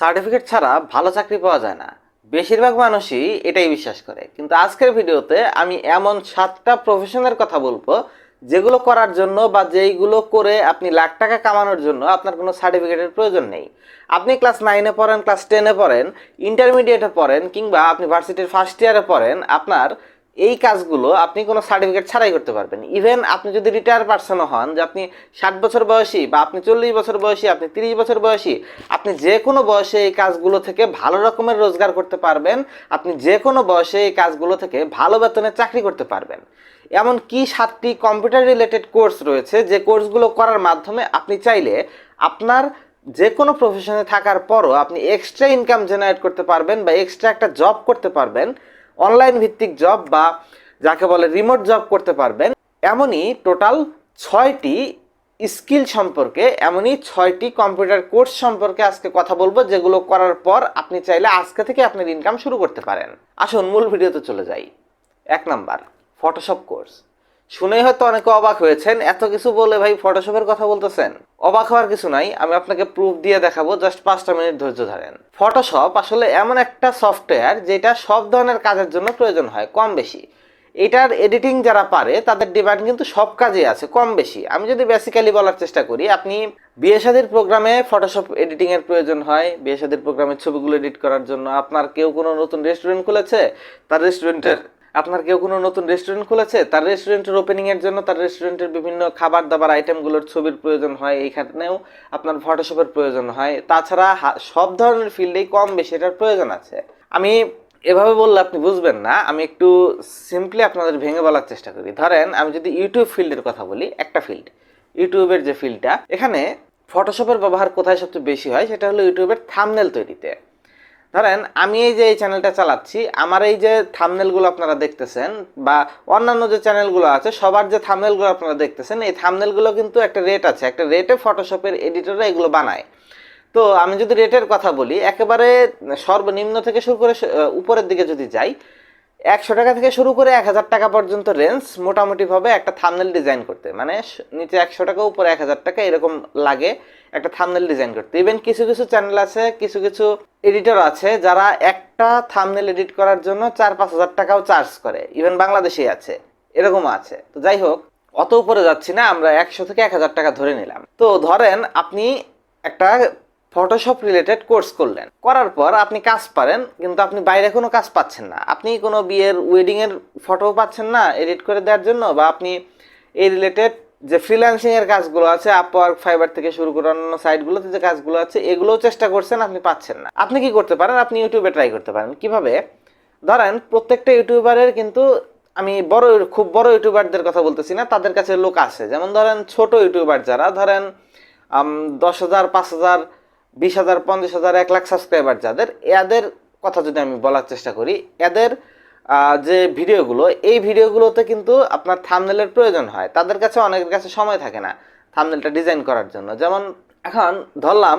Certificate ছাড়া ভালো চাকরি পাওয়া যায় না। বেশিরভাগ মানুষই এটাই বিশ্বাস করে। কিন্তু আজকের ভিডিওতে আমি এমন সাতটা প্রফেশনের কথা বলব, যেগুলো করার জন্য বা যেইগুলো করে আপনি লাখ টাকা কামানোর জন্য আপনার কোনো সার্টিফিকেটের প্রয়োজন নেই। আপনি ক্লাস নাইনে পড়েন ক্লাস টেনে পড়েন ইন্টারমিডিয়েটে পড়েন, কিংবা আপনি ভার্সিটির ফার্স্ট ইয়ারে পড়েন, আপনার এই কাজগুলো আপনি কোনো সার্টিফিকেট ছাড়াই করতে পারবেন। ইভেন আপনি যদি রিটায়ার পার্সনও হন, যে আপনি ষাট বছর বয়সী বা আপনি চল্লিশ বছর বয়সী, আপনি তিরিশ বছর বয়সী, আপনি যে কোনো বয়সে এই কাজগুলো থেকে ভালো রকমের রোজগার করতে পারবেন, আপনি যে কোনো বয়সে এই কাজগুলো থেকে ভালো বেতনে চাকরি করতে পারবেন। এমন কি সাতটি কম্পিউটার রিলেটেড কোর্স রয়েছে, যে কোর্সগুলো করার মাধ্যমে আপনি চাইলে আপনার যে কোনো প্রফেশনে থাকার পরও আপনি এক্সট্রা ইনকাম জেনারেট করতে পারবেন বা এক্সট্রা একটা জব করতে পারবেন। অনলাইন ভিত্তিক জব বা যাকে বলে রিমোট জব করতে পারবেন, এমনই টোটাল ছয়টি স্কিল সম্পর্কে, এমনই ছয়টি কম্পিউটার কোর্স সম্পর্কে আজকে কথা বলব, যেগুলো করার পর আপনি চাইলে আজকে থেকে আপনার ইনকাম শুরু করতে পারেন। আসুন, মূল ভিডিওতে চলে যাই। এক নাম্বার ফটোশপ কোর্স শুনেই হয়তো অনেকে অবাক হয়েছেন, এত কিছু বলে ভাই ফটোশপের কথা বলতেছেন। অবাক হওয়ার কিছু নাই, আমি আপনাকে প্রুফ দিয়ে দেখাবো জাস্ট পাঁচটা মিনিট ধৈর্য ধরেন। ফটোশপ আসলে এমন একটা সফটওয়্যার যেটা সব ধরনের কাজের জন্য প্রয়োজন হয়, কম বেশি। এটার এডিটিং যারা পারে, তাদের ডিমান্ড কিন্তু সব কাজে আছে, কম বেশি। আমি যদি বেসিক্যালি বলার চেষ্টা করি, আপনি বিয়ে শাদির প্রোগ্রামে ফটোশপ এডিটিং এর প্রয়োজন হয়, বিয়ে শাদির প্রোগ্রামের ছবিগুলো এডিট করার জন্য আপনার কেউ কোনো নতুন রেস্টুরেন্ট খুলেছে? তার রেস্টুরেন্টের আপনার কেউ কোনো নতুন রেস্টুরেন্ট খুলেছে? তার রেস্টুরেন্টের ওপেনিং এর জন্য তার রেস্টুরেন্টের বিভিন্ন খাবার দাবার আইটেমগুলোর ছবির প্রয়োজন হয়, এইখানেও আপনার ফটোশপের প্রয়োজন হয়। তাছাড়া সব ধরনের ফিল্ডেই কম বেশি এটার প্রয়োজন আছে। আমি এভাবে বললে আপনি বুঝবেন না, আমি একটু সিম্পলি আপনাদের ভেঙে বলার চেষ্টা করি। ধরেন, আমি যদি ইউটিউব ফিল্ডের কথা বলি, একটা ফিল্ড ইউটিউবের যে ফিল্ডটা এখানে ফটোশপের ব্যবহার কোথায় সবচেয়ে বেশি হয়? সেটা হলো ইউটিউবের থামনেল তৈরিতে। ধরেন, আমি এই যে এই চ্যানেলটা চালাচ্ছি, আমার এই যে থামনেলগুলো আপনারা দেখতেছেন বা অন্যান্য যে চ্যানেলগুলো আছে, সবার যে থামনেলগুলো আপনারা দেখতেছেন, এই থামনেলগুলো কিন্তু একটা রেট আছে। একটা রেটে ফটোশপের এডিটররা এগুলো বানায়। তো আমি যদি রেটের কথা বলি, একেবারে সর্বনিম্ন থেকে শুরু করে উপরের দিকে যদি যাই একশো টাকা থেকে শুরু করে এক হাজার টাকা পর্যন্ত রেঞ্জ মোটামুটিভাবে একটা থামনেল ডিজাইন করতে। মানে নিচে একশো টাকা, উপরে এক হাজার টাকা এরকম লাগে একটা থামনেল ডিজাইন করতে। ইভেন কিছু কিছু চ্যানেল আছে, কিছু কিছু এডিটর আছে যারা একটা থামনেল এডিট করার জন্য চার পাঁচ হাজার টাকাও চার্জ করে। ইভেন বাংলাদেশেই আছে এরকম আছে। তো যাই হোক, অত উপরে যাচ্ছি না, আমরা একশো থেকে এক হাজার টাকা ধরে নিলাম। তো ধরেন আপনি একটা ফটোশপ রিলেটেড কোর্স করলেন। করার পর আপনি কাজ পারেন, কিন্তু আপনি বাইরে কোনো কাজ পাচ্ছেন না। আপনি কোনো বিয়ের ওয়েডিং এর ফটো পাচ্ছেন না এডিট করে দেওয়ার জন্য, বা আপনি এই রিলেটেড যে ফ্রিল্যান্সিং এর কাজগুলো আছে আপওয়ার্ক ফাইবার থেকে শুরু করে অন্যান্য সাইটগুলোতে যে কাজগুলো আছে, এগুলোও চেষ্টা করছেন, আপনি পাচ্ছেন না। আপনি কি করতে পারেন? আপনি ইউটিউবে ট্রাই করতে পারেন। কীভাবে? ধরেন, প্রত্যেকটা ইউটিউবারের কিন্তু আমি বড়, খুব বড় ইউটিউবারদের কথা বলতেছি না, তাদের কাছে লোক আছে। যেমন ধরেন, ছোট ইউটিউবার যারা, ধরেন দশ হাজার, পাঁচ হাজার বিশ হাজার, পঞ্চাশ হাজার, এক লাখ সাবস্ক্রাইবার যাদের, এদের কথা যদি আমি বলার চেষ্টা করি, এদের যে ভিডিওগুলো, এই ভিডিওগুলোতে কিন্তু আপনার থামনেলের প্রয়োজন হয়। তাদের কাছে অনেকের কাছে সময় থাকে না থামনেলটা ডিজাইন করার জন্য। যেমন এখন ধরলাম,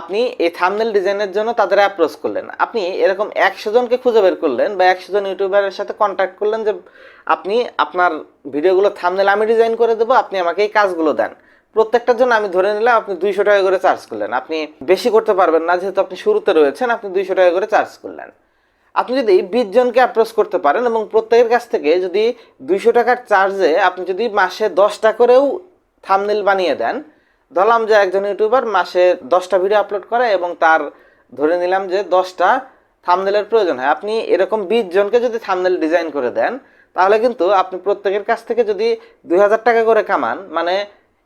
আপনি এই থামনেল ডিজাইনের জন্য তাদের অ্যাপ্রোচ করলেন। আপনি এরকম একশো জনকে খুঁজে বের করলেন বা একশো জন ইউটিউবারের সাথে কন্ট্যাক্ট করলেন যে, আপনি আপনার ভিডিওগুলো থামনেল আমি ডিজাইন করে দেবো, আপনি আমাকে এই কাজগুলো দেন। প্রত্যেকটার জন্য আমি ধরে নিলাম আপনি দুইশো টাকা করে চার্জ করলেন। আপনি বেশি করতে পারবেন না, যেহেতু আপনি শুরুতে রয়েছেন, আপনি দুইশো টাকা করে চার্জ করলেন। আপনি যদি বিশ জনকে অ্যাপ্রোচ করতে পারেন এবং প্রত্যেকের কাছ থেকে যদি দুইশো টাকার চার্জে আপনি যদি মাসে দশটা করেও থামনেল বানিয়ে দেন ধরলাম যে একজন ইউটিউবার মাসে দশটা ভিডিও আপলোড করে এবং তার ধরে নিলাম যে দশটা থামনেলের প্রয়োজন হয়। আপনি এরকম বিশ জনকে যদি থামনেল ডিজাইন করে দেন, তাহলে কিন্তু আপনি প্রত্যেকের কাছ থেকে যদি দুই হাজার টাকা করে কামান মানে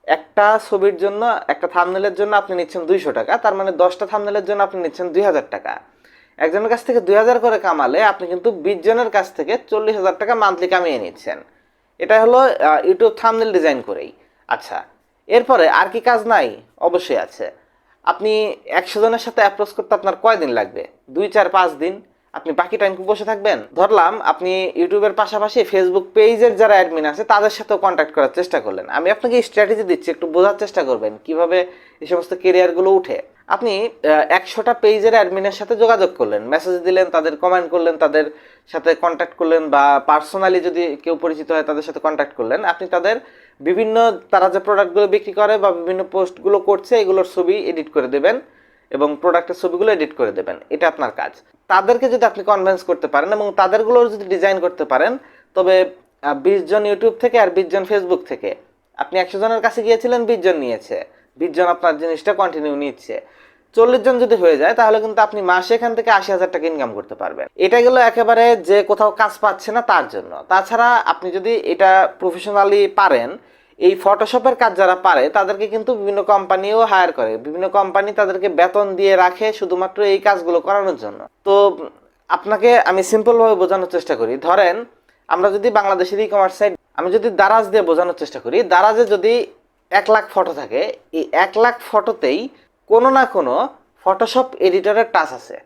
একটা ছবির জন্য, একটা থামনেলের জন্য আপনি নিচ্ছেন দুইশো টাকা, তার মানে দশটা থামনেলের জন্য আপনি নিচ্ছেন দুই হাজার টাকা। একজনের কাছ থেকে দুই হাজার করে কামালে আপনি কিন্তু বিশ জনের কাছ থেকে চল্লিশ হাজার টাকা মান্থলি কামিয়ে নিচ্ছেন। এটা হলো ইউটিউব থামনেল ডিজাইন করেই। আচ্ছা এরপরে আর কি কাজ নাই? অবশ্যই আছে। আপনি একশো জনের সাথে অ্যাপ্রোচ করতে আপনার কয়দিন লাগবে? দুই, চার, পাঁচ দিন? আপনি বাকি টাইম বসে থাকবেন? ধরলাম আপনি ইউটিউবের পাশাপাশি ফেসবুক পেজের যারা অ্যাডমিন আছে, তাদের সাথেও কন্ট্যাক্ট করার চেষ্টা করলেন। আমি আপনাকে স্ট্র্যাটেজি দিচ্ছি, একটু বোঝার চেষ্টা করবেন কীভাবে এই সমস্ত কেরিয়ারগুলো উঠে। আপনি একশোটা পেজের অ্যাডমিনের সাথে যোগাযোগ করলেন মেসেজ দিলেন, তাদের কমেন্ট করলেন, তাদের সাথে কন্ট্যাক্ট করলেন বা পার্সোনালি যদি কেউ পরিচিত হয়, তাদের সাথে কন্ট্যাক্ট করলেন। আপনি তাদের বিভিন্ন, তারা যে প্রোডাক্টগুলো বিক্রি করে বা বিভিন্ন পোস্টগুলো করছে, এগুলোর ছবি এডিট করে দেবেন। এবং প্রোডাক্টের ছবিগুলো এডিট করে দেবেন। এটা আপনার কাজ। তাদেরকে যদি আপনি কনভিন্স করতে পারেন এবং তাদেরগুলো যদি ডিজাইন করতে পারেন, তবে বিশ জন ইউটিউব থেকে আর বিশ জন ফেসবুক থেকে। আপনি একশো জনের কাছে গিয়েছিলেন, বিশ জন নিয়েছে। বিশ জন আপনার জিনিসটা কন্টিনিউ নিচ্ছে। চল্লিশ জন যদি হয়ে যায়, তাহলে কিন্তু আপনি মাসে এখান থেকে আশি হাজার টাকা ইনকাম করতে পারবেন। এটা গেল একেবারে যে কোথাও কাজ পাচ্ছে না, তার জন্য। তাছাড়া আপনি যদি এটা প্রফেশনালি পারেন এই ফটোশপের কাজ যারা পারে, তাদেরকে কিন্তু বিভিন্ন কোম্পানিও হায়ার করে। বিভিন্ন কোম্পানি তাদেরকে বেতন দিয়ে রাখে শুধুমাত্র এই কাজগুলো করানোর জন্য। তো আপনাকে আমি সিম্পলভাবে বোঝানোর চেষ্টা করি। ধরেন, আমরা যদি বাংলাদেশের ই কমার্স সাইট আমি যদি দারাজ দিয়ে বোঝানোর চেষ্টা করি, দারাজে যদি এক লাখ ফটো থাকে, এই এক লাখ ফটোতেই কোনো না কোনো ফটোশপ এডিটরের টাচ আছে।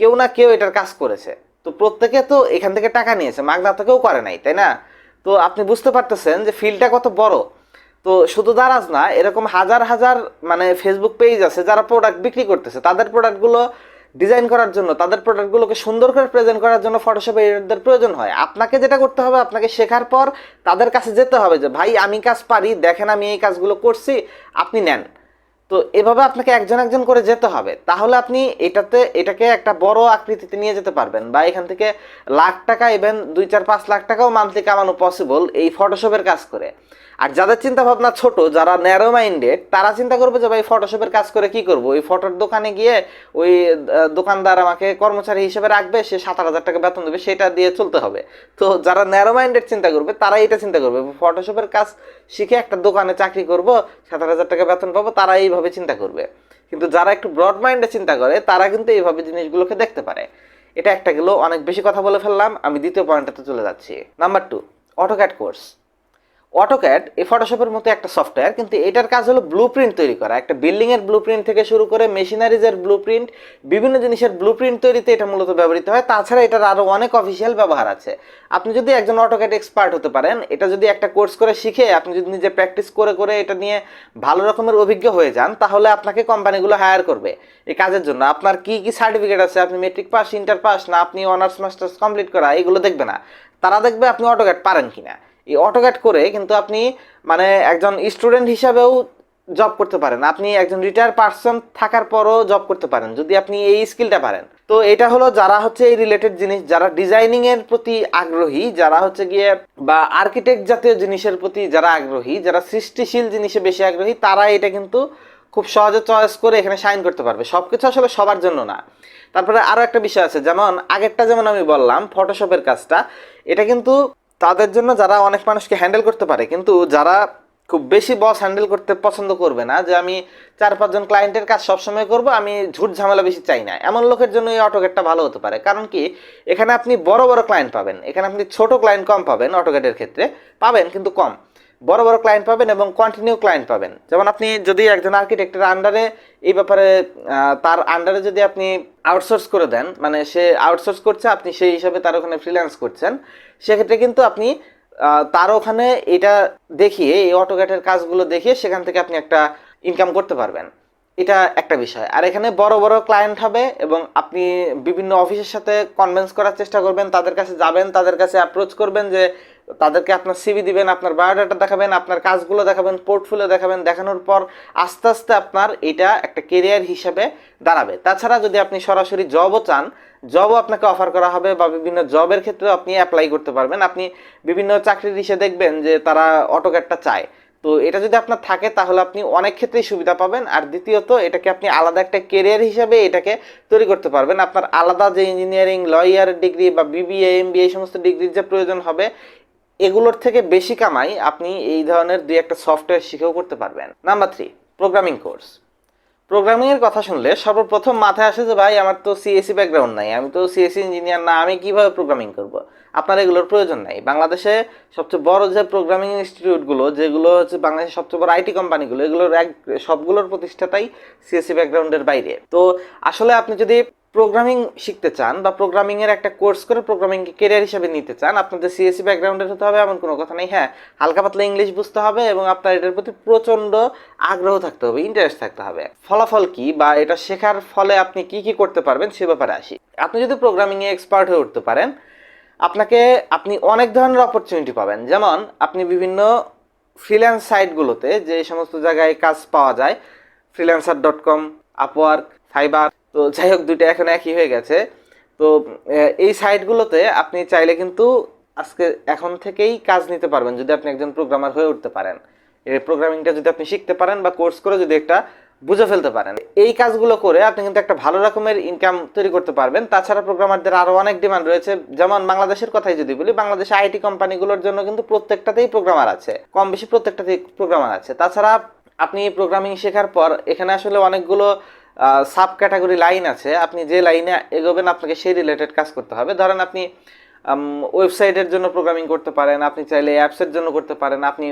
কেউ না কেউ এটার কাজ করেছে। তো প্রত্যেকে তো এখান থেকে টাকা নিয়েছে, মাগনা কেউ করে নাই, তাই না? তো আপনি বুঝতে পারতেছেন যে ফিল্ডটা কত বড়। তো শুধু দারাজ না, এরকম হাজার হাজার মানে ফেসবুক পেজ আছে যারা প্রোডাক্ট বিক্রি করতেছে। তাদের প্রোডাক্টগুলো ডিজাইন করার জন্য, তাদের প্রোডাক্টগুলোকে সুন্দর করে প্রেজেন্ট করার জন্য ফটোশপ এডিটরদের প্রয়োজন হয়। আপনাকে যেটা করতে হবে, আপনাকে শেখার পর তাদের কাছে যেতে হবে যে, ভাই, আমি কাজ পারি, দেখেন আমি এই কাজগুলো করছি, আপনি নেন। তো এভাবে আপনাকে একজন একজন করে যেতে হবে। তাহলে আপনি এটাতে, এটাকে একটা বড় আকৃতিতে নিয়ে যেতে পারবেন বা এখান থেকে লাখ টাকা ইভেন দুই চার পাঁচ লাখ টাকাও মান্থলি কামানো পসিবল এই ফটোশপের কাজ করে। আর যাদের চিন্তা ভাবনা ছোট, যারা ন্যারো মাইন্ডেড তারা চিন্তা করবে যে, ভাই ফটোশপের কাজ করে কি করব? ওই ফটোর দোকানে গিয়ে ওই দোকানদার আমাকে কর্মচারী হিসেবে রাখবে, সে সাত হাজার টাকা বেতন দেবে, সেটা দিয়ে চলতে হবে। তো যারা ন্যারো মাইন্ডেড চিন্তা করবে তারা এটা চিন্তা করবে। ফটোশপের কাজ শিখে একটা দোকানে চাকরি করব, সাত হাজার টাকা বেতন পাবো তারা এইভাবে চিন্তা করবে। কিন্তু যারা একটু ব্রড মাইন্ডে চিন্তা করে, তারা কিন্তু এইভাবে জিনিসগুলোকে দেখতে পারে। এটা একটা গেল অনেক বেশি কথা বলে ফেললাম। আমি দ্বিতীয় পয়েন্টটাতে চলে যাচ্ছি। Number two AutoCAD course AutoCAD এই ফটোশপের মতো একটা সফটওয়্যার কিন্তু এটার কাজ হলো ব্লু প্রিন্ট তৈরি করা। একটা বিল্ডিংয়ের ব্লু প্রিন্ট থেকে শুরু করে মেশিনারিজের ব্লু প্রিন্ট বিভিন্ন জিনিসের ব্লু প্রিন্ট তৈরিতে এটা মূলত ব্যবহৃত হয়। তাছাড়া এটার আরও অনেক অফিসিয়াল ব্যবহার আছে। আপনি যদি একজন অটোক্যাড এক্সপার্ট হতে পারেন, এটা যদি একটা কোর্স করে শিখে আপনি যদি নিজে প্র্যাকটিস করে করে এটা নিয়ে ভালো রকমের অভিজ্ঞ হয়ে যান, তাহলে আপনাকে কোম্পানিগুলো হায়ার করবে এই কাজের জন্য। আপনার কি কি সার্টিফিকেট আছে? আপনি মেট্রিক পাস ইন্টার পাস না, আপনি অনার্স মাস্টার্স কমপ্লিট করা, এগুলো দেখবে না। তারা দেখবে আপনি অটোক্যাড পারেন কিনা। এই অটোক্যাট করে কিন্তু আপনি মানে একজন স্টুডেন্ট হিসাবেও জব করতে পারেন। আপনি একজন রিটায়ার পার্সন থাকার পরও জব করতে পারেন, যদি আপনি এই স্কিলটা পারেন। তো এটা হলো যারা হচ্ছে এই রিলেটেড জিনিস, যারা ডিজাইনিং এর প্রতি আগ্রহী, যারা হচ্ছে গিয়ে বা আর্কিটেক্ট জাতীয় জিনিসের প্রতি যারা আগ্রহী, যারা সৃষ্টিশীল জিনিসে বেশি আগ্রহী, তারা এটা কিন্তু খুব সহজে চয়েস করে এখানে সাইন করতে পারবে। সব কিছু আসলে সবার জন্য না। তারপরে আরও একটা বিষয় আছে, যেমন আগেরটা যেমন আমি বললাম ফটোশপের কাজটা, এটা কিন্তু তাদের জন্য যারা অনেক মানুষকে হ্যান্ডেল করতে পারে, কিন্তু যারা খুব বেশি বস হ্যান্ডেল করতে পছন্দ করবে না, যে আমি চার পাঁচজন ক্লায়েন্টের কাজ সবসময় করব, আমি ঝুট ঝামেলা বেশি চাই না। এমন লোকের জন্য এই অটোকেটটা ভালো হতে পারে। কারণ কি? এখানে আপনি বড় বড় ক্লায়েন্ট পাবেন। এখানে আপনি ছোট ক্লায়েন্ট কম পাবেন অটোগেটের ক্ষেত্রে। পাবেন, কিন্তু কম। বড় বড় ক্লায়েন্ট পাবেন এবং কন্টিনিউ ক্লায়েন্ট পাবেন। যেমন আপনি যদি একজন আর্কিটেক্টের আন্ডারে এই ব্যাপারে তার আন্ডারে যদি আপনি আউটসোর্স করে দেন মানে সে আউটসোর্স করছে, আপনি সেই হিসাবে তার ওখানে ফ্রিল্যান্স করছেন, সেক্ষেত্রে কিন্তু আপনি তার ওখানে এটা দেখিয়ে, এই অটোক্যাটের কাজগুলো দেখিয়ে সেখান থেকে আপনি একটা ইনকাম করতে পারবেন। এটা একটা বিষয়। আর এখানে বড় বড় ক্লায়েন্ট হবে এবং আপনি বিভিন্ন অফিসের সাথে কনভেন্স করার চেষ্টা করবেন, তাদের কাছে যাবেন, তাদের কাছে অ্যাপ্রোচ করবেন যে তাদেরকে আপনার সিভি দিবেন, আপনার বায়োডাটা দেখাবেন, আপনার কাজগুলো দেখাবেন পোর্টফোলিও দেখাবেন, দেখানোর পর আস্তে আস্তে আপনার এটা একটা কেরিয়ার হিসাবে দাঁড়াবে। তাছাড়া যদি আপনি সরাসরি জবও চান জবও আপনাকে অফার করা হবে বা বিভিন্ন জবের ক্ষেত্রে আপনি অ্যাপ্লাই করতে পারবেন। আপনি বিভিন্ন চাকরির হিসেবে দেখবেন যে তারা অটোক্যাটটা চায়। তো এটা যদি আপনার থাকে, তাহলে আপনি অনেক ক্ষেত্রেই সুবিধা পাবেন। আর দ্বিতীয়ত, এটাকে আপনি আলাদা একটা কেরিয়ার হিসাবে এটাকে তৈরি করতে পারবেন। আপনার আলাদা যে ইঞ্জিনিয়ারিং লয়ার ডিগ্রি বা বিবিএ এমবিএ এই সমস্ত ডিগ্রির যে প্রয়োজন হবে এগুলোর থেকে বেশি কামাই আপনি এই ধরনের দুই একটা সফটওয়্যার শিখেও করতে পারবেন। নাম্বার থ্রি প্রোগ্রামিং কোর্স প্রোগ্রামিংয়ের কথা শুনলে সর্বপ্রথম মাথায় আসে যে, ভাই, আমার তো সিএসসি ব্যাকগ্রাউন্ড নাই, আমি তো সিএসসি ইঞ্জিনিয়ার না, আমি কীভাবে প্রোগ্রামিং করব? আপনার এগুলোর প্রয়োজন নাই। বাংলাদেশে সবচেয়ে বড় যে প্রোগ্রামিং ইনস্টিটিউটগুলো যেগুলো হচ্ছে বাংলাদেশের সবচেয়ে বড় আইটি কোম্পানিগুলো এগুলোর এক, সবগুলোর প্রতিষ্ঠাতাই সিএসসি ব্যাকগ্রাউন্ডের বাইরে। তো আসলে আপনি যদি প্রোগ্রামিং শিখতে চান বা প্রোগ্রামিং এর একটা কোর্স করে প্রোগ্রামিংকে কেরিয়ার হিসেবে নিতে চান, আপনাদের সিএসসি ব্যাকগ্রাউন্ডের হতে হবে এমন কোনো কথা নেই। হ্যাঁ হালকা পাতলা ইংলিশ বুঝতে হবে এবং আপনার এটার প্রতি প্রচণ্ড আগ্রহ থাকতে হবে ইন্টারেস্ট থাকতে হবে। ফলাফল কি বা এটা শেখার ফলে আপনি কি কি করতে পারবেন সে ব্যাপারে আসি। আপনি যদি প্রোগ্রামিং এ এক্সপার্ট হয়ে উঠতে পারেন, আপনাকে আপনি অনেক ধরনের অপরচুনিটি পাবেন। যেমন, আপনি বিভিন্ন ফ্রিল্যান্স সাইটগুলোতে যে সমস্ত জায়গায় কাজ পাওয়া যায় freelancer dot com Upwork Fiverr তো যাই হোক, দুইটা এখন একই হয়ে গেছে। তো এই সাইটগুলোতে আপনি চাইলে কিন্তু আজকে এখন থেকেই কাজ নিতে পারবেন, যদি আপনি একজন প্রোগ্রামার হয়ে উঠতে পারেন। এই প্রোগ্রামিংটা যদি আপনি শিখতে পারেন বা কোর্স করে যদি একটা বুঝে ফেলতে পারেন। এই কাজগুলো করে আপনি কিন্তু একটা ভালো রকমের ইনকাম তৈরি করতে পারবেন। তাছাড়া প্রোগ্রামারদের আরও অনেক ডিমান্ড রয়েছে। যেমন বাংলাদেশের কথাই যদি বলি, বাংলাদেশে আইটি কোম্পানিগুলোর জন্য কিন্তু প্রত্যেকটাতেই প্রোগ্রামার আছে। কম বেশি প্রত্যেকটাতেই প্রোগ্রামার আছে। তাছাড়া আপনি প্রোগ্রামিং শেখার পর এখানে আসলে অনেকগুলো সাব ক্যাটাগরি লাইন আছে, আপনি যে লাইনে এগোবেন, আপনাকে সেই রিলেটেড কাজ করতে হবে। ধরেন আপনি ওয়েবসাইটের জন্য প্রোগ্রামিং করতে পারেন, আপনি চাইলে অ্যাপসের জন্য করতে পারেন, আপনি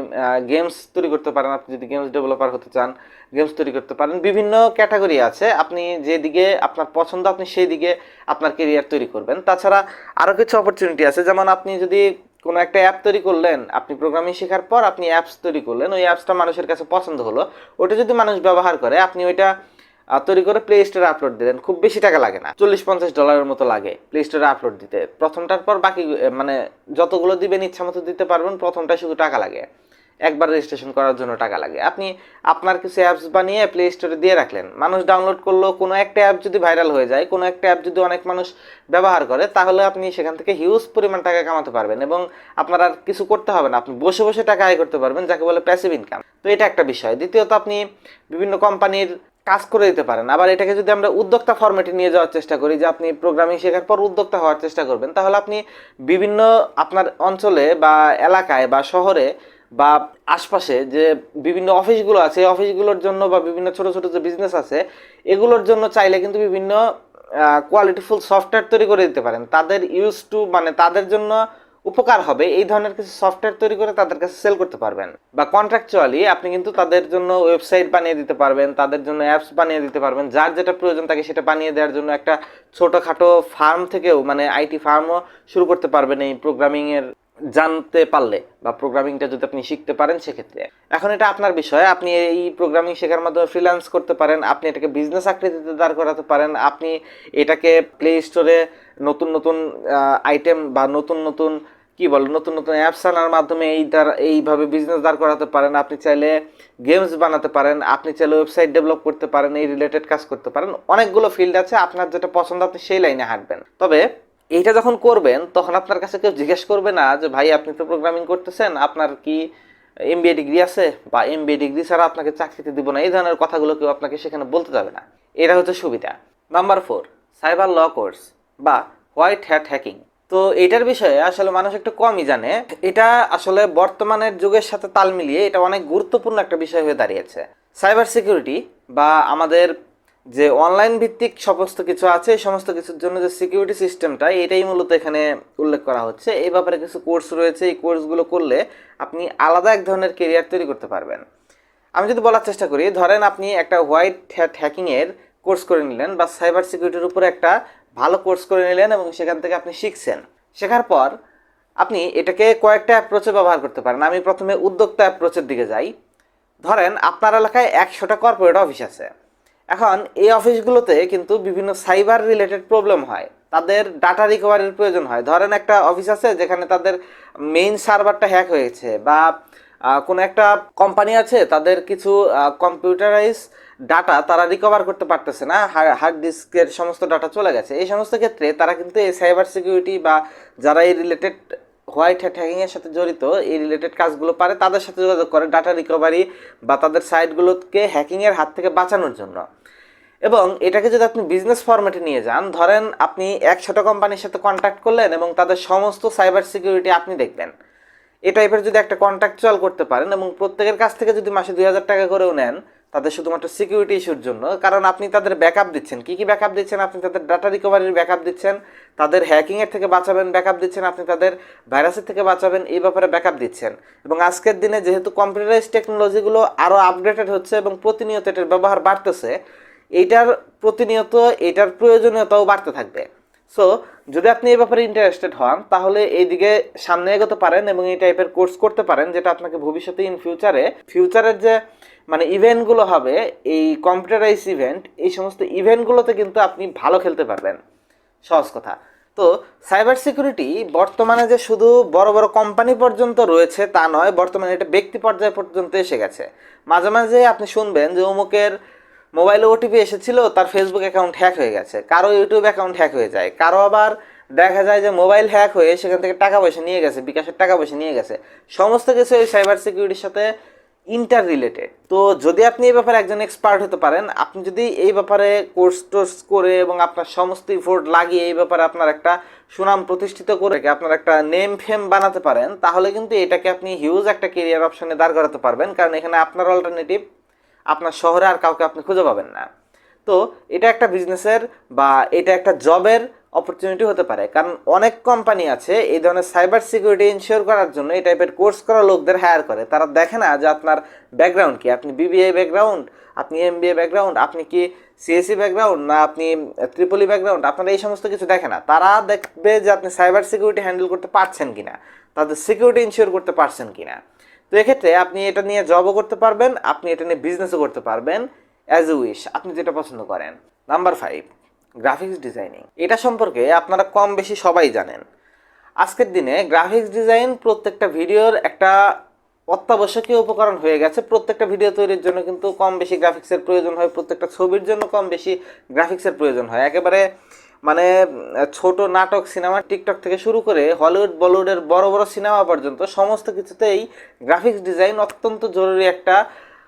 গেমস তৈরি করতে পারেন, আপনি যদি গেমস ডেভেলপার হতে চান গেমস তৈরি করতে পারেন, বিভিন্ন ক্যাটাগরি আছে, আপনি যেদিকে আপনার পছন্দ, আপনি সেই দিকে আপনার কেরিয়ার তৈরি করবেন। তাছাড়া আরও কিছু অপরচুনিটি আছে, যেমন আপনি যদি কোনো একটা অ্যাপ তৈরি করলেন, আপনি প্রোগ্রামিং শেখার পর আপনি অ্যাপস তৈরি করলেন, ওই অ্যাপসটা মানুষের কাছে পছন্দ হলো, ওটা যদি মানুষ ব্যবহার করে, আপনি ওইটা তৈরি করে প্লে স্টোরে আপলোড দিলেন খুব বেশি টাকা লাগে না। চল্লিশ পঞ্চাশ ডলারের মতো লাগে প্লে স্টোরে আপলোড দিতে। প্রথমটার পর বাকি মানে যতগুলো দিবেন ইচ্ছা মতো দিতে পারবেন প্রথমটা শুধু টাকা লাগে। একবার রেজিস্ট্রেশন করার জন্য টাকা লাগে। আপনি আপনার কিছু অ্যাপস বানিয়ে প্লে স্টোরে দিয়ে রাখলেন। মানুষ ডাউনলোড করল কোনো একটা অ্যাপ যদি ভাইরাল হয়ে যায়, কোনো একটা অ্যাপ যদি অনেক মানুষ ব্যবহার করে, তাহলে আপনি সেখান থেকে হিউজ পরিমাণ টাকা কামাতে পারবেন এবং আপনার আর কিছু করতে হবে না। আপনি বসে বসে টাকা আয় করতে পারবেন, যাকে বলে প্যাসিভ ইনকাম তো এটা একটা বিষয়। দ্বিতীয়ত আপনি বিভিন্ন কোম্পানির কাজ করে দিতে পারেন। আবার এটাকে যদি আমরা উদ্যোক্তা ফরম্যাটে নিয়ে যাওয়ার চেষ্টা করি যে আপনি প্রোগ্রামিং শেখার পর উদ্যোক্তা হওয়ার চেষ্টা করবেন, তাহলে আপনি বিভিন্ন আপনার অঞ্চলে বা এলাকায় বা শহরে বা আশপাশে যে বিভিন্ন অফিসগুলো আছে, এই অফিসগুলোর জন্য বা বিভিন্ন ছোট ছোট যে বিজনেস আছে, এগুলোর জন্য চাইলে কিন্তু বিভিন্ন কোয়ালিটিফুল সফটওয়্যার তৈরি করে দিতে পারেন। তাদের ইউজ টু মানে তাদের জন্য উপকার হবে, এই ধরনের কিছু সফটওয়্যার তৈরি করে তাদের কাছে সেল করতে পারবেন। বা কন্ট্রাকচুয়ালি আপনি কিন্তু তাদের জন্য ওয়েবসাইট বানিয়ে দিতে পারবেন, তাদের জন্য অ্যাপস বানিয়ে দিতে পারবেন, যার যেটা প্রয়োজন তাকে সেটা বানিয়ে দেওয়ার জন্য একটা ছোটোখাটো ফার্ম থেকেও মানে আইটি ফার্মও শুরু করতে পারবেন এই প্রোগ্রামিংয়ের জানতে পারলে, বা প্রোগ্রামিংটা যদি আপনি শিখতে পারেন সেক্ষেত্রে। এখন এটা আপনার বিষয়, আপনি এই প্রোগ্রামিং শেখার মাধ্যমে ফ্রিল্যান্স করতে পারেন, আপনি এটাকে বিজনেস আকৃতিতে দাঁড় করাতে পারেন, আপনি এটাকে প্লে স্টোরে নতুন নতুন আইটেম বা নতুন নতুন, কি বল, নতুন নতুন অ্যাপস আনার মাধ্যমে এই দ্বারা, এইভাবে বিজনেস দাঁড় করাতে পারেন। আপনি চাইলে গেমস বানাতে পারেন, আপনি চাইলে ওয়েবসাইট ডেভেলপ করতে পারেন, এই রিলেটেড কাজ করতে পারেন। অনেকগুলো ফিল্ড আছে, আপনার যেটা পছন্দ আপনি সেই লাইনে হাঁটবেন। তবে এইটা যখন করবেন, তখন আপনার কাছে কেউ জিজ্ঞেস করবে না যে, ভাই, আপনি তো প্রোগ্রামিং করতেছেন, আপনার কি এমবিএ ডিগ্রি আছে? বা এমবিএ ডিগ্রি ছাড়া আপনাকে চাকরিতে দিব না। এই ধরনের কথাগুলো কেউ আপনাকে সেখানে বলতে যাবে না। এটা হচ্ছে সুবিধা। Number four cyber law course বা হোয়াইট হ্যাট হ্যাকিং। তো এটার বিষয়ে আসলে মানুষ একটু কমই জানে। এটা আসলে বর্তমানের যুগের সাথে তাল মিলিয়ে এটা অনেক গুরুত্বপূর্ণ একটা বিষয় হয়ে দাঁড়িয়েছে। সাইবার সিকিউরিটি বা আমাদের যে অনলাইন ভিত্তিক সমস্ত কিছু আছে, এই সমস্ত কিছুর জন্য যে সিকিউরিটি সিস্টেমটা, এটাই মূলত এখানে উল্লেখ করা হচ্ছে। এই ব্যাপারে কিছু কোর্স রয়েছে, এই কোর্সগুলো করলে আপনি আলাদা এক ধরনের কেরিয়ার তৈরি করতে পারবেন। আমি যদি বলার চেষ্টা করি, ধরেন আপনি একটা হোয়াইট হ্যাট হ্যাকিংয়ের কোর্স করে নিলেন বা সাইবার সিকিউরিটির উপরে একটা ভালো কোর্স করে নিলেন এবং সেখান থেকে আপনি শিখছেন। শেখার পর আপনি এটাকে কয়েকটা অ্যাপ্রোচে ব্যবহার করতে পারেন। আমি প্রথমে উদ্যোক্তা অ্যাপ্রোচের দিকে যাই। ধরেন, আপনার এলাকায় একশোটা কর্পোরেট অফিস আছে। এখন এই অফিসগুলোতে কিন্তু বিভিন্ন সাইবার রিলেটেড প্রবলেম হয়। তাদের ডাটা রিকভারির প্রয়োজন হয়। ধরেন একটা অফিস আছে যেখানে তাদের মেইন সার্ভারটা হ্যাক হয়েছে বা কোনো একটা কোম্পানি আছে, তাদের কিছু কম্পিউটারাইজ ডাটা তারা রিকভার করতে পারতেছে না। হার্ড ডিস্কের সমস্ত ডাটা চলে গেছে। এই সমস্ত ক্ষেত্রে তারা কিন্তু এই সাইবার সিকিউরিটি বা যারা এই রিলেটেড হোয়াইট হ্যাট হ্যাকিংয়ের সাথে জড়িত, এই রিলেটেড কাজগুলো পারে, তাদের সাথে যোগাযোগ করে ডাটা রিকভারি বা তাদের সাইটগুলোকে হ্যাকিংয়ের হাত থেকে বাঁচানোর জন্য। এবং এটাকে যদি আপনি বিজনেস ফরম্যাটে নিয়ে যান, ধরেন আপনি একশোটা কোম্পানির সাথে কন্ট্যাক্ট করলেন এবং তাদের সমস্ত সাইবার সিকিউরিটি আপনি দেখবেন। এই টাইপের যদি একটা কন্ট্রাকচুয়াল করতে পারেন এবং প্রত্যেকের কাছ থেকে যদি মাসে দুই হাজার টাকা করেও নেন, তাদের শুধুমাত্র সিকিউরিটি ইস্যুর জন্য, কারণ আপনি তাদের ব্যাকআপ দিচ্ছেন। কি কি ব্যাকআপ দিচ্ছেন? আপনি তাদের ডাটা রিকভারির ব্যাকআপ দিচ্ছেন, তাদের হ্যাকিংয়ের থেকে বাঁচাবেন ব্যাকআপ দিচ্ছেন, আপনি তাদের ভাইরাসের থেকে বাঁচাবেন, এই ব্যাপারে ব্যাকআপ দিচ্ছেন। এবং আজকের দিনে যেহেতু কম্পিউটারাইজ টেকনোলজিগুলো আরও আপডেটেড হচ্ছে এবং প্রতিনিয়ত এটার ব্যবহার বাড়তেছে এইটার প্রতিনিয়ত, এটার প্রয়োজনীয়তাও বাড়তে থাকবে। সো যদি আপনি এই ব্যাপারে ইন্টারেস্টেড হন, তাহলে এইদিকে সামনে এগোতে পারেন এবং এই টাইপের কোর্স করতে পারেন, যেটা আপনাকে ভবিষ্যতে ইন ফিউচারে ফিউচারের যে মানে ইভেন্টগুলো হবে, এই কম্পিউটারাইজ ইভেন্ট এই সমস্ত ইভেন্টগুলোতে কিন্তু আপনি ভালো খেলতে পারবেন। সহজ কথা। তো সাইবার সিকিউরিটি বর্তমানে যে শুধু বড় বড় কোম্পানি পর্যন্ত রয়েছে তা নয়, বর্তমানে এটা ব্যক্তি পর্যায় পর্যন্ত এসে গেছে। মাঝে মাঝে আপনি শুনবেন যে অমুকের মোবাইলে ওটিপি এসেছিল, তার ফেসবুক অ্যাকাউন্ট হ্যাক হয়ে গেছে। কারও ইউটিউব অ্যাকাউন্ট হ্যাক হয়ে যায়। কারও আবার দেখা যায় যে মোবাইল হ্যাক হয়ে সেখান থেকে টাকা পয়সা নিয়ে গেছে, বিকাশের টাকা পয়সা নিয়ে গেছে। সমস্ত কিছু এই সাইবার সিকিউরিটির সাথে ইন্টার রিলেটেড তো যদি আপনি এই ব্যাপারে একজন এক্সপার্ট হতে পারেন, আপনি যদি এই ব্যাপারে কোর্স টোর্স করে এবং আপনার সমস্ত ইফোর্ট লাগিয়ে এই ব্যাপারে আপনার একটা সুনাম প্রতিষ্ঠিত করে আপনার একটা নেম ফেম বানাতে পারেন, তাহলে কিন্তু এটাকে আপনি হিউজ একটা কেরিয়ার অপশনে দাঁড় করাতে পারবেন। কারণ এখানে আপনার অল্টারনেটিভ আপনার শহরে আর কাউকে আপনি খুঁজে পাবেন না। তো এটা একটা বিজনেসের বা এটা একটা জবের অপরচুনিটি হতে পারে। কারণ অনেক কোম্পানি আছে, এই ধরনের সাইবার সিকিউরিটি ইনশিওর করার জন্য এই টাইপের কোর্স করা লোকদের হায়ার করে। তারা দেখে না যে আপনার ব্যাকগ্রাউন্ড কি? আপনি বিবিএ ব্যাকগ্রাউন্ড আপনি এমবিএ ব্যাকগ্রাউন্ড আপনি কি সিএসসি ব্যাকগ্রাউন্ড না আপনি ত্রিপলি ব্যাকগ্রাউন্ড আপনারা এই সমস্ত কিছু দেখে না। তারা দেখবে যে আপনি সাইবার সিকিউরিটি হ্যান্ডেল করতে পারছেন কিনা, তাদের সিকিউরিটি ইনশিওর করতে পারছেন কিনা। তো এক্ষেত্রে আপনি এটা নিয়ে জবও করতে পারবেন, আপনি এটা নিয়ে বিজনেসও করতে পারবেন অ্যাজ এ উইশ আপনি যেটা পছন্দ করেন। নাম্বার ফাইভ গ্রাফিক্স ডিজাইনিং এটা সম্পর্কে আপনারা কম বেশি সবাই জানেন। আজকের দিনে গ্রাফিক্স ডিজাইন প্রত্যেকটা ভিডিওর একটা অত্যাবশ্যকীয় উপকরণ হয়ে গেছে। প্রত্যেকটা ভিডিও তৈরির জন্য কিন্তু কম বেশি গ্রাফিক্সের প্রয়োজন হয়, প্রত্যেকটা ছবির জন্য কম বেশি গ্রাফিক্সের প্রয়োজন হয়। একেবারে মানে ছোট নাটক সিনেমা টিকটক থেকে শুরু করে হলিউড, বলিউডের বড় বড় সিনেমা পর্যন্ত সমস্ত কিছুতেই গ্রাফিক্স ডিজাইন অত্যন্ত জরুরি একটা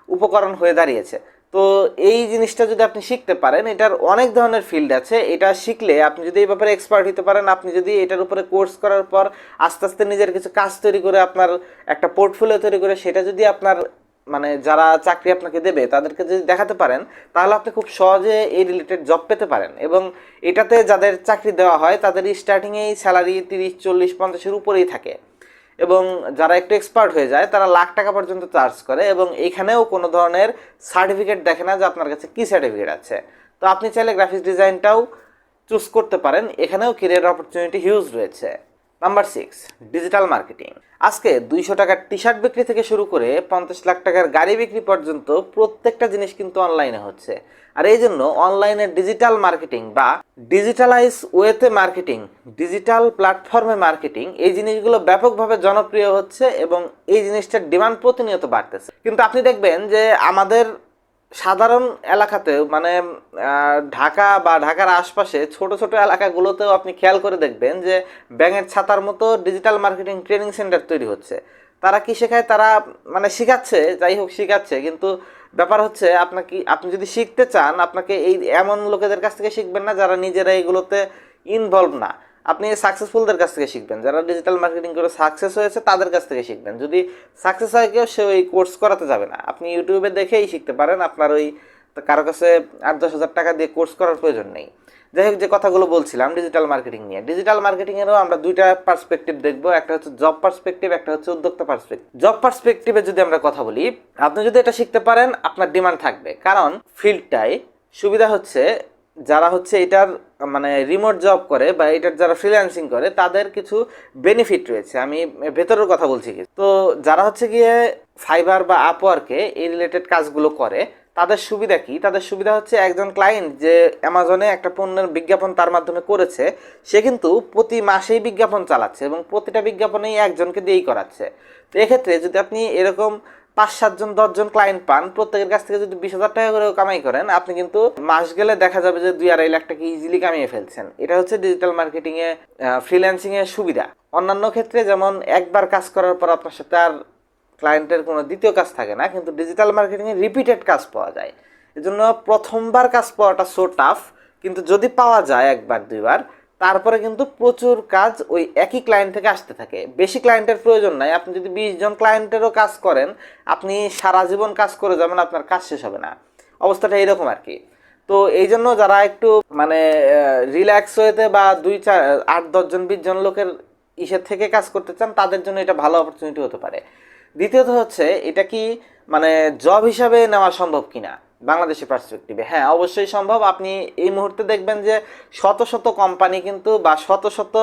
উপকরণ হয়ে দাঁড়িয়েছে। তো এই জিনিসটা যদি আপনি শিখতে পারেন, এটার অনেক ধরনের ফিল্ড আছে। এটা শিখলে আপনি যদি এই ব্যাপারে এক্সপার্ট হতে পারেন, আপনি যদি এটার উপরে কোর্স করার পর আস্তে আস্তে নিজের কিছু কাজ তৈরি করে আপনার একটা পোর্টফোলিও তৈরি করে, সেটা যদি আপনার মানে যারা চাকরি আপনাকে দেবে, তাদেরকে যদি দেখাতে পারেন, তাহলে আপনি খুব সহজে এই রিলেটেড জব পেতে পারেন। এবং এটাতে যাদের চাকরি দেওয়া হয়, তাদের স্টার্টিংয়েই স্যালারি তিরিশ, চল্লিশ, পঞ্চাশের উপরেই থাকে। এবং যারা একটু এক্সপার্ট হয়ে যায়, তারা লাখ টাকা পর্যন্ত চার্জ করে এবং এখানেও কোনো ধরনের সার্টিফিকেট দেখে না যে আপনার কাছে কী সার্টিফিকেট আছে। তো আপনি চাইলে গ্রাফিক্স ডিজাইনটাও চুজ করতে পারেন। এখানেও কেরিয়ার অপরচুনিটি হিউজ রয়েছে। নাম্বার সিক্স ডিজিটাল মার্কেটিং আজকে দুইশো টাকার টি শার্ট বিক্রি থেকে শুরু করে পঞ্চাশ লাখ টাকার গাড়ি বিক্রি পর্যন্ত প্রত্যেকটা জিনিস কিন্তু অনলাইনে হচ্ছে। আর এই জন্য অনলাইনে ডিজিটাল মার্কেটিং বা ডিজিটালাইজ ওয়েতে মার্কেটিং ডিজিটাল প্ল্যাটফর্মে মার্কেটিং এই জিনিসগুলো ব্যাপকভাবে জনপ্রিয় হচ্ছে এবং এই জিনিসটার ডিমান্ড প্রতিনিয়ত বাড়তেছে। কিন্তু আপনি দেখবেন যে আমাদের সাধারণ এলাকাতেও মানে ঢাকা বা ঢাকার আশপাশে ছোট ছোট এলাকাগুলোতেও আপনি খেয়াল করে দেখবেন যে, ব্যাঙের ছাতার মতো ডিজিটাল মার্কেটিং ট্রেনিং সেন্টার তৈরি হচ্ছে। তারা কি শেখায়? তারা মানে শেখাচ্ছে, যাই হোক শেখাচ্ছে, কিন্তু ব্যাপার হচ্ছে আপনাকে আপনি যদি শিখতে চান, আপনাকে এই, এমন লোকেদের কাছ থেকে শিখবেন না যারা নিজেরা এগুলোতে ইনভলভ না। আপনি সাকসেসফুলদের কাছ থেকে শিখবেন। যারা ডিজিটাল মার্কেটিং করে সাকসেস হয়েছে, তাদের কাছ থেকে শিখবেন। যদি সাকসেস হয় কেউ, সে ওই কোর্স করাতে যাবে না। আপনি ইউটিউবে দেখেই শিখতে পারেন, আপনার ওই কারও কাছে আট দশ হাজার টাকা দিয়ে কোর্স করার প্রয়োজন নেই। যাই হোক, যে কথাগুলো বলছিলাম ডিজিটাল মার্কেটিং নিয়ে। ডিজিটাল মার্কেটিংয়েরও আমরা দুইটা পার্সপেক্টিভ দেখব। একটা হচ্ছে জব পার্সপেক্টিভ একটা হচ্ছে উদ্যোক্তা পার্সপেক্টিভ জব পার্সপেক্টিভে যদি আমরা কথা বলি, আপনি যদি এটা শিখতে পারেন, আপনার ডিমান্ড থাকবে। কারণ ফিল্ডটায় সুবিধা হচ্ছে, যারা হচ্ছে এটার মানে রিমোট জব করে বা এটার যারা ফ্রিল্যান্সিং করে, তাদের কিছু বেনিফিট রয়েছে। আমি ভেতরের কথা বলছি কি? তো যারা হচ্ছে গিয়ে ফাইবার বা আপওয়ার্কে এই রিলেটেড কাজগুলো করে, তাদের সুবিধা কি? তাদের সুবিধা হচ্ছে একজন ক্লায়েন্ট যে অ্যামাজনে একটা পণ্যের বিজ্ঞাপন তার মাধ্যমে করেছে, সে কিন্তু প্রতি মাসেই বিজ্ঞাপন চালাচ্ছে এবং প্রতিটা বিজ্ঞাপনেই একজনকে দিয়েই করাচ্ছে। তো এক্ষেত্রে যদি আপনি এরকম পাঁচ সাতজন দশজন ক্লায়েন্ট পান, প্রত্যেকের কাছ থেকে যদি বিশ হাজার টাকা করে কামাই করেন, আপনি কিন্তু মাস গেলে দেখা যাবে যে দুই আড়াই লাখ টাকা ইজিলি কামিয়ে ফেলছেন। এটা হচ্ছে ডিজিটাল মার্কেটিংয়ে ফ্রিল্যান্সিংয়ের সুবিধা। অন্যান্য ক্ষেত্রে যেমন একবার কাজ করার পর আপনার সাথে আর ক্লায়েন্টের কোনো দ্বিতীয় কাজ থাকে না, কিন্তু ডিজিটাল মার্কেটিংয়ে রিপিটেড কাজ পাওয়া যায়। এজন্য প্রথমবার কাজ পাওয়াটা সো টাফ কিন্তু যদি পাওয়া যায় একবার, দুইবার তারপরে কিন্তু প্রচুর কাজ ওই একই ক্লায়েন্ট থেকে আসতে থাকে। বেশি ক্লায়েন্টের প্রয়োজন নাই। আপনি যদি বিশ জন ক্লায়েন্টেরও কাজ করেন, আপনি সারা জীবন কাজ করে যাবেন, আপনার কাজ শেষ হবে না। অবস্থাটা এরকম আর কি। তো এই জন্য যারা একটু মানে রিল্যাক্স হয়েতে বা দুই চার, আট দশজন বিশ জন লোকের ইসের থেকে কাজ করতে চান, তাদের জন্য এটা ভালো অপরচুনিটি হতে পারে। দ্বিতীয়ত হচ্ছে, এটা কি মানে জব হিসাবে নেওয়া সম্ভব কিনা? বাংলাদেশের পার্সপেক্টিভে হ্যাঁ অবশ্যই সম্ভব। আপনি এই মুহূর্তে দেখবেন যে শত শত কোম্পানি কিন্তু বা শত শত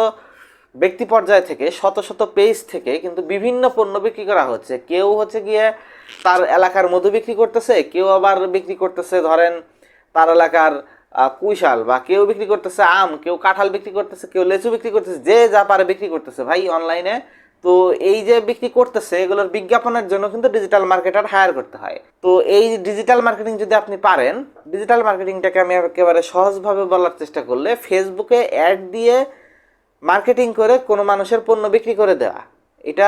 ব্যক্তি পর্যায় থেকে, শত শত পেজ থেকে কিন্তু বিভিন্ন পণ্য বিক্রি করা হচ্ছে। কেউ হচ্ছে গিয়ে তার এলাকার মধু বিক্রি করতেছে, কেউ আবার বিক্রি করতেছে ধরেন তার এলাকার কুইশাল বা কেউ বিক্রি করতেছে আম, কেউ কাঁঠাল বিক্রি করতেছে, কেউ লেচু বিক্রি করতেছে, যে যা পারে বিক্রি করতেছে। ভাই অনলাইনে তো এই যে বিক্রি করতেছে, এগুলোর বিজ্ঞাপনের জন্য কিন্তু ডিজিটাল মার্কেটার হায়ার করতে হয়। তো এই ডিজিটাল মার্কেটিং যদি আপনি পারেন ডিজিটাল মার্কেটিংটাকে আমি একেবারে সহজভাবে বলার চেষ্টা করলে ফেসবুকে অ্যাড দিয়ে মার্কেটিং করে কোনো মানুষের পণ্য বিক্রি করে দেওয়া, এটা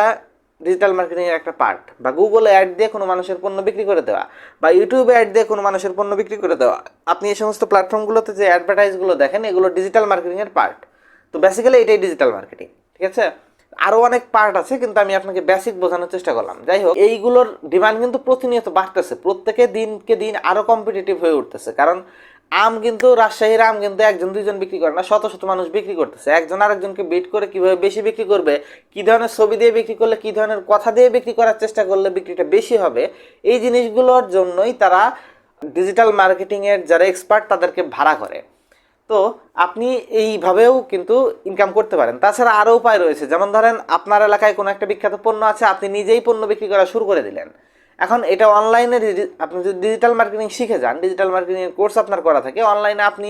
ডিজিটাল মার্কেটিংয়ের একটা পার্ট বা গুগলে অ্যাড দিয়ে কোনো মানুষের পণ্য বিক্রি করে দেওয়া, বা ইউটিউবে অ্যাড দিয়ে কোনো মানুষের পণ্য বিক্রি করে দেওয়া। আপনি এই সমস্ত প্ল্যাটফর্মগুলোতে যে অ্যাডভার্টাইজগুলো দেখেন, এগুলো ডিজিটাল মার্কেটিংয়ের পার্ট তো বেসিক্যালি এটাই ডিজিটাল মার্কেটিং ঠিক আছে? আরও অনেক পার্ট আছে, কিন্তু আমি আপনাকে বেসিক বোঝানোর চেষ্টা করলাম। যাই হোক, এইগুলোর ডিমান্ড কিন্তু প্রতিনিয়ত বাড়তেছে। প্রত্যেকে দিনকে দিন আরও কম্পিটিটিভ হয়ে উঠতেছে। কারণ আম কিন্তু, রাজশাহীর আম কিন্তু একজন, দুইজন বিক্রি করে না, শত শত মানুষ বিক্রি করতেছে। একজন আরেকজনকে বিট করে কীভাবে বেশি বিক্রি করবে, কি ধরনের ছবি দিয়ে বিক্রি করলে, কি ধরনের কথা দিয়ে বিক্রি করার চেষ্টা করলে বিক্রিটা বেশি হবে, এই জিনিসগুলোর জন্যই তারা ডিজিটাল মার্কেটিংয়ের যারা এক্সপার্ট তাদেরকে ভাড়া করে। তো আপনি এইভাবেও কিন্তু ইনকাম করতে পারেন। তাছাড়া আরও উপায় রয়েছে। যেমন ধরেন, আপনার এলাকায় কোনো একটা বিখ্যাত পণ্য আছে, আপনি নিজেই পণ্য বিক্রি করা শুরু করে দিলেন। এখন এটা অনলাইনে আপনি যদি ডিজিটাল মার্কেটিং শিখে যান ডিজিটাল মার্কেটিং এর কোর্স আপনার করা থাকে অনলাইনে আপনি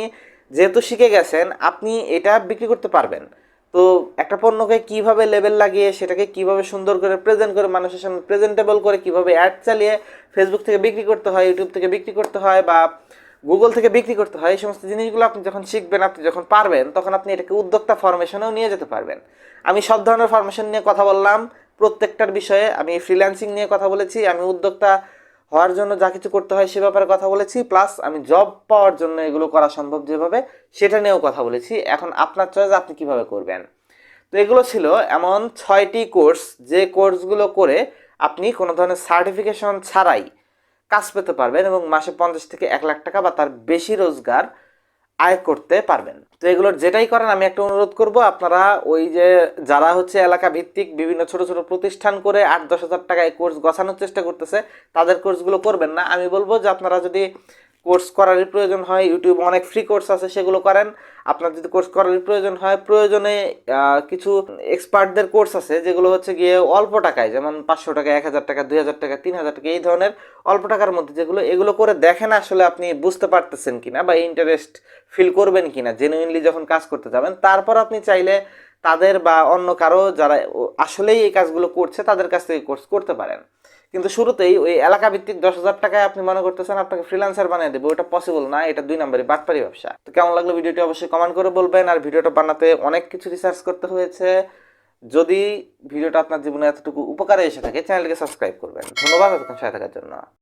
যেহেতু শিখে গেছেন, আপনি এটা বিক্রি করতে পারবেন। তো একটা পণ্যকে কীভাবে লেবেল লাগিয়ে, সেটাকে কীভাবে সুন্দর করে প্রেজেন্ট করে, মানুষের সামনে প্রেজেন্টেবল করে, কীভাবে অ্যাড চালিয়ে ফেসবুক থেকে বিক্রি করতে হয় ইউটিউব থেকে বিক্রি করতে হয়, বা গুগল থেকে বিক্রি করতে হয়, এই সমস্ত জিনিসগুলো আপনি যখন শিখবেন, আপনি যখন পারবেন, তখন আপনি এটাকে উদ্যোক্তা ফরমেশনেও নিয়ে যেতে পারবেন। আমি সব ধরনের ফরমেশন নিয়ে কথা বললাম, প্রত্যেকটার বিষয়ে আমি ফ্রিল্যান্সিং নিয়ে কথা বলেছি, আমি উদ্যোক্তা হওয়ার জন্য যা কিছু করতে হয় সে ব্যাপারে কথা বলেছি প্লাস আমি জব পাওয়ার জন্য এগুলো করা সম্ভব যেভাবে, সেটা নিয়েও কথা বলেছি। এখন আপনার চয়েস আপনি কীভাবে করবেন? তো এগুলো ছিল এমন ছয়টি কোর্স যে কোর্সগুলো করে আপনি কোনো ধরনের সার্টিফিকেশন ছাড়াই কাজ পেতে পারবেন এবং মাসে পঞ্চাশ থেকে এক লাখ টাকা বা তার বেশি রোজগার আয় করতে পারবেন। তো এগুলোর যেটাই করেন, আমি একটা অনুরোধ করব, আপনারা ওই যে যারা হচ্ছে এলাকা ভিত্তিক বিভিন্ন ছোট ছোট প্রতিষ্ঠান করে আট দশ হাজার টাকায় কোর্স গছানোর চেষ্টা করতেছে, তাদের কোর্সগুলো করবেন না। আমি বলব যে আপনারা যদি কোর্স করারই প্রয়োজন হয়, ইউটিউবে অনেক ফ্রি কোর্স আছে, সেগুলো করেন। আপনার যদি কোর্স করারই প্রয়োজন হয়, প্রয়োজনে কিছু এক্সপার্টদের কোর্স আছে, যেগুলো হচ্ছে গিয়ে অল্প টাকায়, যেমন পাঁচশো টাকা, এক হাজার টাকা, দুই হাজার টাকা, তিন হাজার টাকা, এই ধরনের অল্প টাকার মধ্যে যেগুলো, এগুলো করে দেখেন আসলে আপনি বুঝতে পারতেছেন কিনা বা ইন্টারেস্ট ফিল করবেন কিনা জেনুইনলি যখন কাজ করতে যাবেন, তারপর আপনি চাইলে তাদের বা অন্য কারও যারা আসলেই এই কাজগুলো করছে, তাদের কাছ থেকে কোর্স করতে পারেন। কিন্তু শুরুতেই ওই এলাকা ভিত্তিক দশ হাজার টাকায় আপনি মনে করতেছেন আপনাকে ফ্রিলান্সার বানিয়ে দেবো, ওটা পসিবল না, এটা দুই নম্বরই বাটপারি ব্যবসা। তো কেমন লাগল ভিডিওটি অবশ্যই কমেন্ট করে বলবেন, আর ভিডিওটা বানাতে অনেক কিছু রিসার্চ করতে হয়েছে। যদি ভিডিওটা আপনার জীবনে এতটুকু উপকারে এসে থাকে চ্যানেলটিকে সাবস্ক্রাইব করবেন। ধন্যবাদ এতক্ষণ সাথে থাকার জন্য।